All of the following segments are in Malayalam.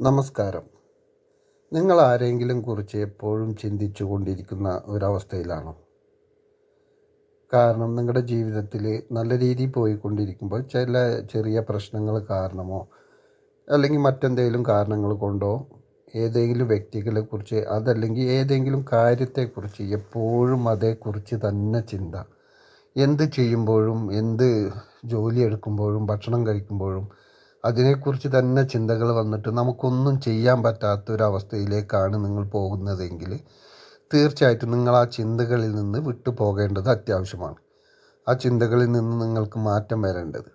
നമസ്കാരം. നിങ്ങൾ ആരെങ്കിലും കുറിച്ച് എപ്പോഴും ചിന്തിച്ചു കൊണ്ടിരിക്കുന്ന ഒരവസ്ഥയിലാണോ. കാരണം നിങ്ങളുടെ ജീവിതത്തിൽ നല്ല രീതിയിൽ പോയിക്കൊണ്ടിരിക്കുമ്പോൾ ചില ചെറിയ പ്രശ്നങ്ങൾ കാരണമോ അല്ലെങ്കിൽ മറ്റെന്തെങ്കിലും കാരണങ്ങൾ കൊണ്ടോ ഏതെങ്കിലും വ്യക്തികളെ കുറിച്ച് അതല്ലെങ്കിൽ ഏതെങ്കിലും കാര്യത്തെക്കുറിച്ച് എപ്പോഴും അതേക്കുറിച്ച് തന്നെ ചിന്ത. എന്ത് ചെയ്യുമ്പോഴും എന്ത് ജോലി എടുക്കുമ്പോഴും ഭക്ഷണം കഴിക്കുമ്പോഴും അതിനെക്കുറിച്ച് തന്നെ ചിന്തകൾ വന്നിട്ട് നമുക്കൊന്നും ചെയ്യാൻ പറ്റാത്ത പറ്റാത്തൊരവസ്ഥയിലേക്കാണ് നിങ്ങൾ പോകുന്നതെങ്കിൽ തീർച്ചയായിട്ടും നിങ്ങൾ ആ ചിന്തകളിൽ നിന്ന് വിട്ടു പോകേണ്ടത് അത്യാവശ്യമാണ്. ആ ചിന്തകളിൽ നിന്ന് നിങ്ങൾക്ക് മാറ്റം വരേണ്ടത്.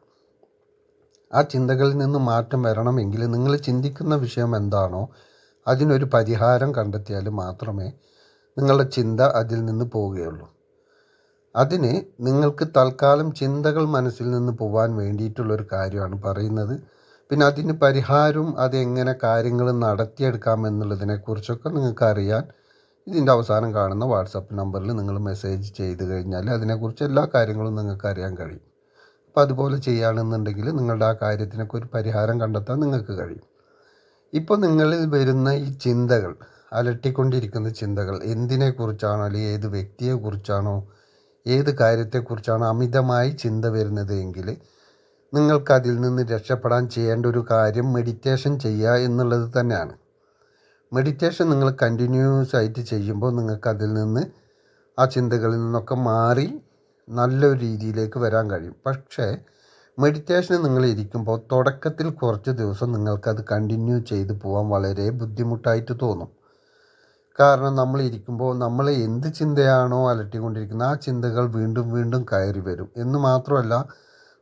ആ ചിന്തകളിൽ നിന്ന് മാറ്റം വരണമെങ്കിൽ നിങ്ങൾ ചിന്തിക്കുന്ന വിഷയം എന്താണോ അതിനൊരു പരിഹാരം കണ്ടെത്തിയാൽ മാത്രമേ നിങ്ങളുടെ ചിന്ത അതിൽ നിന്ന് പോവുകയുള്ളൂ. അതിന് നിങ്ങൾക്ക് തൽക്കാലം ചിന്തകൾ മനസ്സിൽ നിന്ന് പോവാൻ വേണ്ടിയിട്ടുള്ളൊരു കാര്യമാണ് പറയുന്നത്. പിന്നെ അതിന് പരിഹാരവും അതെങ്ങനെ കാര്യങ്ങൾ നടത്തിയെടുക്കാമെന്നുള്ളതിനെക്കുറിച്ചൊക്കെ നിങ്ങൾക്ക് അറിയാൻ ഇതിന്റെ അവസാനം കാണുന്ന വാട്സപ്പ് നമ്പറിൽ നിങ്ങൾ മെസ്സേജ് ചെയ്ത് കഴിഞ്ഞാൽ അതിനെക്കുറിച്ച് എല്ലാ കാര്യങ്ങളും നിങ്ങൾക്ക് അറിയാൻ കഴിയും. അപ്പോൾ അതുപോലെ ചെയ്യുകയാണെന്നുണ്ടെങ്കിൽ നിങ്ങളുടെ ആ കാര്യത്തിനൊക്കെ ഒരു പരിഹാരം കണ്ടെത്താൻ നിങ്ങൾക്ക് കഴിയും. ഇപ്പോൾ നിങ്ങളിൽ വരുന്ന ഈ ചിന്തകൾ അലട്ടിക്കൊണ്ടിരിക്കുന്ന ചിന്തകൾ എന്തിനെക്കുറിച്ചാണോ അല്ലെങ്കിൽ ഏത് വ്യക്തിയെക്കുറിച്ചാണോ ഏത് കാര്യത്തെക്കുറിച്ചാണോ അമിതമായി ചിന്ത വരുന്നത് എങ്കിൽ നിങ്ങൾക്ക് അതിൽ നിന്ന് രക്ഷപ്പെടാൻ ചെയ്യേണ്ട ഒരു കാര്യം മെഡിറ്റേഷൻ ചെയ്യുക എന്നുള്ളത് തന്നെയാണ്. മെഡിറ്റേഷൻ നിങ്ങൾ കണ്ടിന്യൂസ് ആയിട്ട് ചെയ്യുമ്പോൾ നിങ്ങൾക്ക് അതിൽ നിന്ന് ആ ചിന്തകളിൽ നിന്നൊക്കെ മാറി നല്ലൊരു രീതിയിലേക്ക് വരാൻ കഴിയും. പക്ഷേ മെഡിറ്റേഷന് നിങ്ങൾ ഇരിക്കുമ്പോൾ തുടക്കത്തിൽ കുറച്ച് ദിവസം നിങ്ങൾക്കത് കണ്ടിന്യൂ ചെയ്ത് പോകാൻ വളരെ ബുദ്ധിമുട്ടായിട്ട് തോന്നും. കാരണം നമ്മൾ ഇരിക്കുമ്പോൾ നമ്മൾ എന്ത് ചിന്തയാണോ അലട്ടിക്കൊണ്ടിരിക്കുന്നത് ആ ചിന്തകൾ വീണ്ടും വീണ്ടും കയറി വരും. എന്ന് മാത്രമല്ല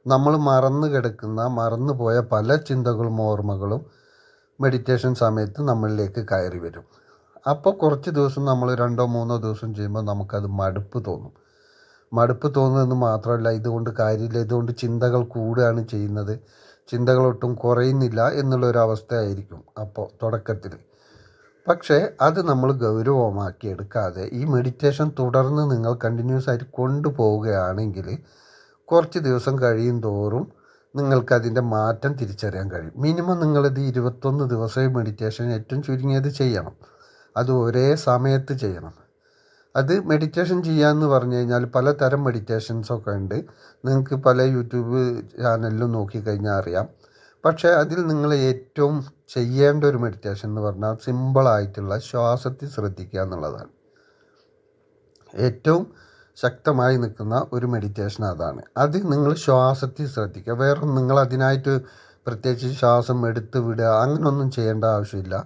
നമ്മൾ മറന്നു കിടക്കുന്ന മറന്നു പോയ പല ചിന്തകളും ഓർമ്മകളും മെഡിറ്റേഷൻ സമയത്ത് നമ്മളിലേക്ക് കയറി വരും. അപ്പോൾ കുറച്ച് ദിവസം നമ്മൾ രണ്ടോ മൂന്നോ ദിവസം ചെയ്യുമ്പോൾ നമുക്കത് മടുപ്പ് തോന്നും. മടുപ്പ് തോന്നുമെന്ന് മാത്രമല്ല ഇതുകൊണ്ട് കാര്യമില്ല ഇതുകൊണ്ട് ചിന്തകൾ കൂടുകയാണ് ചെയ്യുന്നത്. ചിന്തകളൊട്ടും കുറയുന്നില്ല എന്നുള്ളൊരവസ്ഥയായിരിക്കും അപ്പോൾ തുടക്കത്തിൽ. പക്ഷേ അത് നമ്മൾ ഗൗരവമാക്കി എടുക്കാതെ ഈ മെഡിറ്റേഷൻ തുടർന്ന് നിങ്ങൾ കണ്ടിന്യൂസ് ആയിട്ട് കൊണ്ടുപോവുകയാണെങ്കിൽ കുറച്ച് ദിവസം കഴിയും തോറും നിങ്ങൾക്കതിന്റെ മാറ്റം തിരിച്ചറിയാൻ കഴിയും. മിനിമം നിങ്ങളിത് ഇരുപത്തൊന്ന് ദിവസമേ മെഡിറ്റേഷൻ ഏറ്റവും ചുരുങ്ങിയത് ചെയ്യണം. അത് ഒരേ സമയത്ത് ചെയ്യണം. അത് മെഡിറ്റേഷൻ ചെയ്യാമെന്ന് പറഞ്ഞു കഴിഞ്ഞാൽ പലതരം മെഡിറ്റേഷൻസൊക്കെ ഉണ്ട്. നിങ്ങൾക്ക് പല യൂട്യൂബ് ചാനലിലും നോക്കിക്കഴിഞ്ഞാൽ അറിയാം. പക്ഷേ അതിൽ നിങ്ങൾ ഏറ്റവും ചെയ്യേണ്ട ഒരു മെഡിറ്റേഷൻ എന്ന് പറഞ്ഞാൽ സിമ്പിളായിട്ടുള്ള ശ്വാസത്തിൽ ശ്രദ്ധിക്കുക എന്നുള്ളതാണ്. ഏറ്റവും ശക്തമായി നിൽക്കുന്ന ഒരു മെഡിറ്റേഷൻ അതാണ്. അത് നിങ്ങൾ ശ്വാസത്തിൽ ശ്രദ്ധിക്കുക. വേറെ നിങ്ങൾ അതിനായിട്ട് പ്രത്യേകിച്ച് ശ്വാസം എടുത്ത് വിടുക അങ്ങനെയൊന്നും ചെയ്യേണ്ട ആവശ്യമില്ല.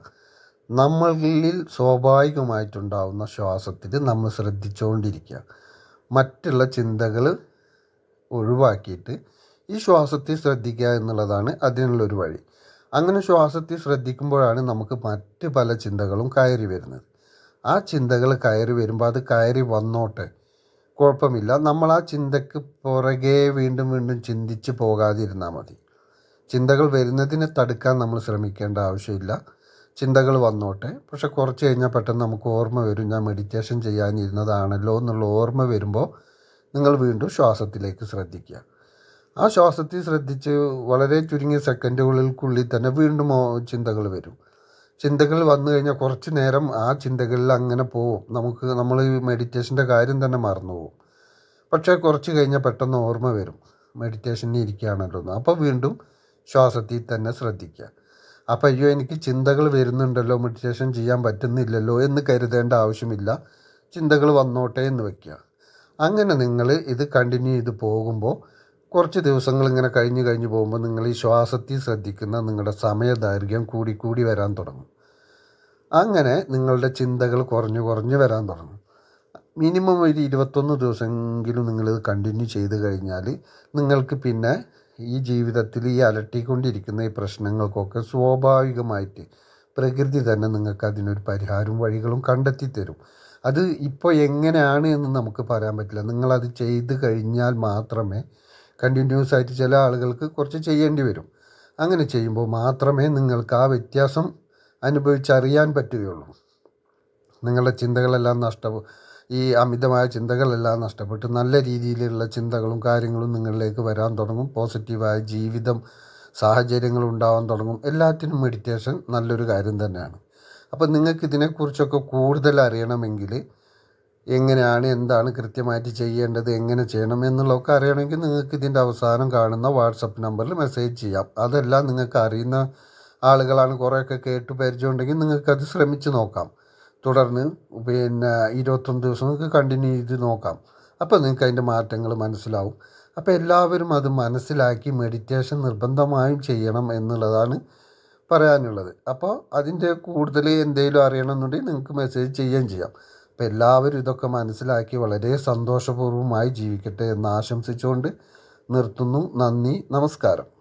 നമ്മളിൽ സ്വാഭാവികമായിട്ടുണ്ടാവുന്ന ശ്വാസത്തിൽ നമ്മൾ ശ്രദ്ധിച്ചുകൊണ്ടിരിക്കുക മറ്റുള്ള ചിന്തകൾ ഒഴിവാക്കിയിട്ട് ഈ ശ്വാസത്തിൽ ശ്രദ്ധിക്കുക എന്നുള്ളതാണ് അതിനുള്ളൊരു വഴി. അങ്ങനെ ശ്വാസത്തിൽ ശ്രദ്ധിക്കുമ്പോഴാണ് നമുക്ക് മറ്റ് പല ചിന്തകളും കയറി വരുന്നത്. ആ ചിന്തകൾ കയറി വരുമ്പോൾ അത് കയറി വന്നോട്ടെ. കുഴപ്പമില്ല. നമ്മൾ ആ ചിന്തക്ക് പുറകെ വീണ്ടും വീണ്ടും ചിന്തിച്ച് പോകാതിരുന്നാൽ മതി. ചിന്തകൾ വരുന്നതിനെ തടുക്കാൻ നമ്മൾ ശ്രമിക്കേണ്ട ആവശ്യമില്ല. ചിന്തകൾ വന്നോട്ടെ. പക്ഷെ കുറച്ച് കഴിഞ്ഞാൽ പെട്ടെന്ന് നമുക്ക് ഓർമ്മ വരും. ഞാൻ മെഡിറ്റേഷൻ ചെയ്യാനിരുന്നതാണല്ലോ എന്നുള്ള ഓർമ്മ വരുമ്പോൾ നിങ്ങൾ വീണ്ടും ശ്വാസത്തിലേക്ക് ശ്രദ്ധിക്കുക. ആ ശ്വാസത്തിൽ ശ്രദ്ധിച്ച് വളരെ ചുരുങ്ങിയ സെക്കൻഡുകൾക്കുള്ളിൽ തന്നെ വീണ്ടും ചിന്തകൾ വരും. ചിന്തകൾ വന്നു കഴിഞ്ഞാൽ കുറച്ച് നേരം ആ ചിന്തകളിൽ അങ്ങനെ പോവും. നമുക്ക് നമ്മൾ ഈ മെഡിറ്റേഷന്റെ കാര്യം തന്നെ മറന്നു പോവും. പക്ഷേ കുറച്ച് കഴിഞ്ഞാൽ പെട്ടെന്ന് ഓർമ്മ വരും. മെഡിറ്റേഷനിൽ ഇരിക്കുകയാണല്ലോ എന്ന്. അപ്പോൾ വീണ്ടും ശ്വാസത്തിൽ തന്നെ ശ്രദ്ധിക്കുക. അപ്പോൾ അയ്യോ എനിക്ക് ചിന്തകൾ വരുന്നുണ്ടല്ലോ. മെഡിറ്റേഷൻ ചെയ്യാൻ പറ്റുന്നില്ലല്ലോ എന്ന് കരുതേണ്ട ആവശ്യമില്ല. ചിന്തകൾ വന്നോട്ടെ എന്ന് വയ്ക്കുക അങ്ങനെ നിങ്ങൾ ഇത് കണ്ടിന്യൂ ചെയ്ത് പോകുമ്പോൾ കുറച്ച് ദിവസങ്ങൾ ഇങ്ങനെ കഴിഞ്ഞ് കഴിഞ്ഞ് പോകുമ്പോൾ നിങ്ങൾ ഈ ശ്വാസത്തിൽ ശ്രദ്ധിക്കുന്ന നിങ്ങളുടെ സമയദൈർഘ്യം കൂടി കൂടി വരാൻ തുടങ്ങും. അങ്ങനെ നിങ്ങളുടെ ചിന്തകൾ കുറഞ്ഞു കുറഞ്ഞു വരാൻ തുടങ്ങും. മിനിമം ഒരു ഇരുപത്തൊന്ന് ദിവസമെങ്കിലും നിങ്ങളിത് കണ്ടിന്യൂ ചെയ്ത് കഴിഞ്ഞാൽ നിങ്ങൾക്ക് പിന്നെ ഈ ജീവിതത്തിൽ ഈ അലട്ടിക്കൊണ്ടിരിക്കുന്ന ഈ പ്രശ്നങ്ങൾക്കൊക്കെ സ്വാഭാവികമായിട്ട് പ്രകൃതി തന്നെ നിങ്ങൾക്ക് അതിനൊരു പരിഹാരവും വഴികളും കണ്ടെത്തി തരും. അത് ഇപ്പോൾ എങ്ങനെയാണ് എന്ന് നമുക്ക് പറയാൻ പറ്റില്ല. നിങ്ങളത് ചെയ്ത് കഴിഞ്ഞാൽ മാത്രമേ കണ്ടിന്യൂസ് ആയിട്ട് ചില ആളുകൾക്ക് കുറച്ച് ചെയ്യേണ്ടി വരും. അങ്ങനെ ചെയ്യുമ്പോൾ മാത്രമേ നിങ്ങൾക്ക് ആ വ്യത്യാസം അനുഭവിച്ചറിയാൻ പറ്റുകയുള്ളൂ. നിങ്ങളുടെ ചിന്തകളെല്ലാം നഷ്ട ഈ അമിതമായ ചിന്തകളെല്ലാം നഷ്ടപ്പെട്ട് നല്ല രീതിയിലുള്ള ചിന്തകളും കാര്യങ്ങളും നിങ്ങളിലേക്ക് വരാൻ തുടങ്ങും. പോസിറ്റീവായ ജീവിതം സാഹചര്യങ്ങൾ ഉണ്ടാവാൻ തുടങ്ങും. എല്ലാറ്റിനും മെഡിറ്റേഷൻ നല്ലൊരു കാര്യം തന്നെയാണ്. അപ്പോൾ നിങ്ങൾക്ക് ഇതിനെക്കുറിച്ചൊക്കെ കൂടുതൽ അറിയണമെങ്കിൽ എങ്ങനെയാണ് എന്താണ് കൃത്യമായിട്ട് ചെയ്യേണ്ടത് എങ്ങനെ ചെയ്യണം എന്നുള്ളതൊക്കെ അറിയണമെങ്കിൽ നിങ്ങൾക്ക് ഇതിന്റെ അവസാനം കാണുന്ന വാട്സപ്പ് നമ്പറിൽ മെസ്സേജ് ചെയ്യാം. അതെല്ലാം നിങ്ങൾക്ക് അറിയുന്ന ആളുകളാണ്. കുറേയൊക്കെ കേട്ട് പരിചയമുണ്ടെങ്കിൽ നിങ്ങൾക്കത് ശ്രമിച്ച് നോക്കാം. തുടർന്ന് പിന്നെ ഇരുപത്തൊന്ന് ദിവസം നിങ്ങൾക്ക് കണ്ടിന്യൂ ചെയ്ത് നോക്കാം. അപ്പോൾ നിങ്ങൾക്ക് അതിന്റെ മാറ്റങ്ങൾ മനസ്സിലാവും. അപ്പോൾ എല്ലാവരും അത് മനസ്സിലാക്കി മെഡിറ്റേഷൻ നിർബന്ധമായും ചെയ്യണം എന്നുള്ളതാണ് പറയാനുള്ളത്. അപ്പോൾ അതിന്റെ കൂടുതൽ എന്തെങ്കിലും അറിയണമെന്നുണ്ടെങ്കിൽ നിങ്ങൾക്ക് മെസ്സേജ് ചെയ്യുകയും ചെയ്യാം. അപ്പോൾ എല്ലാവരും ഇതൊക്കെ മനസ്സിലാക്കി വളരെ സന്തോഷപൂർവമായി ജീവിക്കട്ടെ എന്ന് ആശംസിച്ചുകൊണ്ട് നിർത്തുന്നു. നന്ദി നമസ്കാരം.